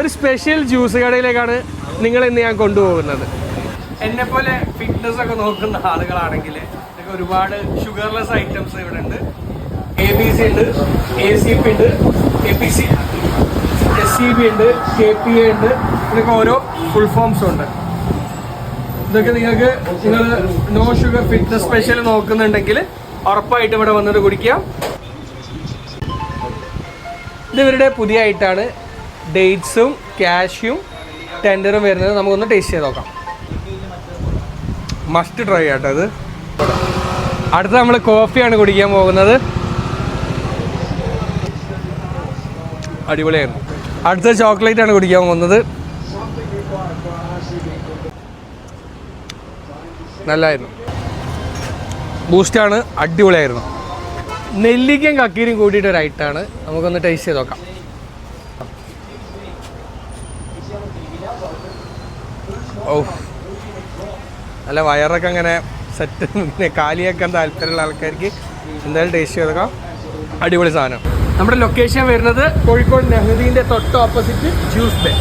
ഒരു special juice കടയിലേക്കാണ് നിങ്ങൾ ഇന്ന് ഞാൻ കൊണ്ടുപോകുന്നത്. എന്നെ പോലെ ഫിറ്റ്നസ് ഒക്കെ നോക്കുന്ന ആളുകളാണെങ്കിൽ ഒരുപാട് ഷുഗർലെസ് ഐറ്റംസ് ഇവിടെ ഉണ്ട്. എ ബി സി ഉണ്ട് എ സി പി ഉണ്ട് A P C S C B ഉണ്ട് കെ പി എ ഉണ്ട് ഇതൊക്കെ ഓരോ ഫുൾ ഫോംസ് ഉണ്ട്. ഇതൊക്കെ നിങ്ങൾക്ക് നിങ്ങൾ നോ ഷുഗർ ഫിറ്റ്നസ് സ്പെഷ്യൽ നോക്കുന്നുണ്ടെങ്കിൽ ഉറപ്പായിട്ട് ഇവിടെ വന്നിട്ട് കുടിക്കാം. ഇത് ഇവരുടെ പുതിയ ആയിട്ടാണ് ഡേറ്റ്സും ക്യാഷും ടെൻഡറും വരുന്നത് നമുക്കൊന്ന് ടേസ്റ്റ് ചെയ്ത് നോക്കാം. മസ്റ്റ് ട്രൈ ആട്ടോ ഇത്. അടുത്ത നമ്മൾ കോഫിയാണ് കുടിക്കാൻ പോകുന്നത്. അടിപൊളിയായിരുന്നു. അടുത്ത ചോക്ലേറ്റ് ആണ് കുടിക്കാൻ പോകുന്നത്. നല്ലായിരുന്നു. ബൂസ്റ്റാണ് അടിപൊളിയായിരുന്നു. നെല്ലിക്കയും കക്കീരും കൂടിയിട്ട് ഒരു ഐറ്റാണ് നമുക്കൊന്ന് ടേസ്റ്റ് ചെയ്ത് നോക്കാം. ഓ നല്ല വയറൊക്കെ അങ്ങനെ സെറ്റ് കാലിയാക്കാൻ താല്പര്യമുള്ള ആൾക്കാർക്ക് എന്തായാലും ടേസ്റ്റ് ചെയ്തേക്കാം അടിപൊളി സാധനം. നമ്മുടെ ലൊക്കേഷൻ വരുന്നത് കോഴിക്കോട് നെഹ്ദീന്റെ തൊട്ട് ഓപ്പോസിറ്റ് ജ്യൂസ് ബേ